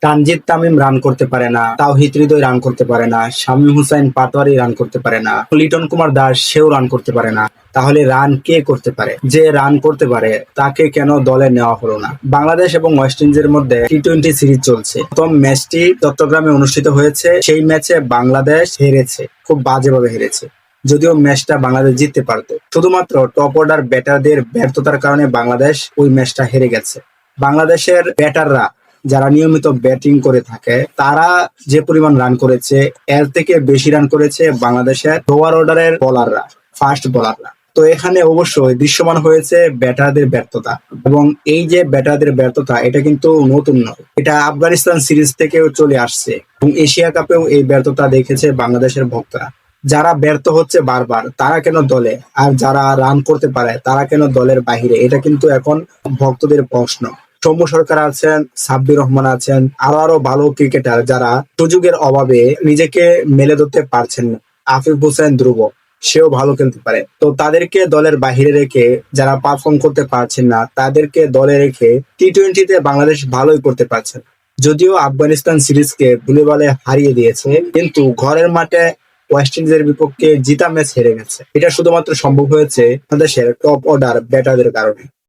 Tanzid Tamim run করতে পারে না, তাওহিদ হৃদয় রান করতে পারে না, শামীম হুসাইন পাটোয়ারি রান করতে পারে না, লিটন কুমার দাস সেও রান করতে পারে না। তাহলে রান কে করতে পারে? যে রান করতে পারে, তাকে কেন দলে নেওয়া হলো না? বাংলাদেশ এবং ওয়েস্ট ইন্ডিজের মধ্যে টি টোয়েন্টি সিরিজ চলছে। প্রথম ম্যাচটি চট্টগ্রামে অনুষ্ঠিত হয়েছে। সেই ম্যাচে বাংলাদেশ হেরেছে, খুব বাজেভাবে হেরেছে। যদিও ম্যাচটা বাংলাদেশ জিততে পারতো। শুধুমাত্র টপ অর্ডার ব্যাটারদের ব্যর্থতার কারণে বাংলাদেশ ওই ম্যাচটা হেরে গেছে। বাংলাদেশের ব্যাটাররা যারা নিয়মিত ব্যাটিং করে থাকে, তারা যে পরিমাণ রান করেছে, এর থেকে বেশি রান করেছে বাংলাদেশের লোয়ার অর্ডারের বোলাররা ফাস্ট বোলাররা তো এখানে অবশ্যই দৃশ্যমান হয়েছে ব্যাটারদের ব্যর্থতা এবং এই যে ব্যাটারদের ব্যর্থতা, এটা কিন্তু নতুন নয়। এটা আফগানিস্তান সিরিজ থেকেও চলে আসছে এবং এশিয়া কাপেও এই ব্যর্থতা দেখেছে বাংলাদেশের ভক্তরা। যারা ব্যর্থ হচ্ছে বারবার, তারা কেন দলে? আর যারা রান করতে পারে, তারা কেন দলের বাহিরে? এটা কিন্তু এখন ভক্তদের প্রশ্ন। সৌম্য সরকার আছেন, সাব্বির রহমান আছেন, আরও আরও ভালো ক্রিকেটার যারা সুযোগের অভাবে নিজেকে মেলে ধরতে পারছেন না। আফিফ হোসেন ধ্রুব, সেও ভালো খেলতে পারে। তো তাদেরকে দলের বাহিরে রেখে যারা পারফর্ম করতে পারছেন না, তাদেরকে দলে রেখে টি টোয়েন্টিতে বাংলাদেশ ভালোই করতে পারছে না। যদিও আফগানিস্তান সিরিজকে ভুলে বলে হারিয়ে দিয়েছে, কিন্তু ঘরের মাঠে ওয়েস্ট ইন্ডিজের বিপক্ষে জিতা ম্যাচ হেরে গেছে। এটা শুধুমাত্র সম্ভব হয়েছে বাংলাদেশের টপ অর্ডার ব্যাটারদের কারণে।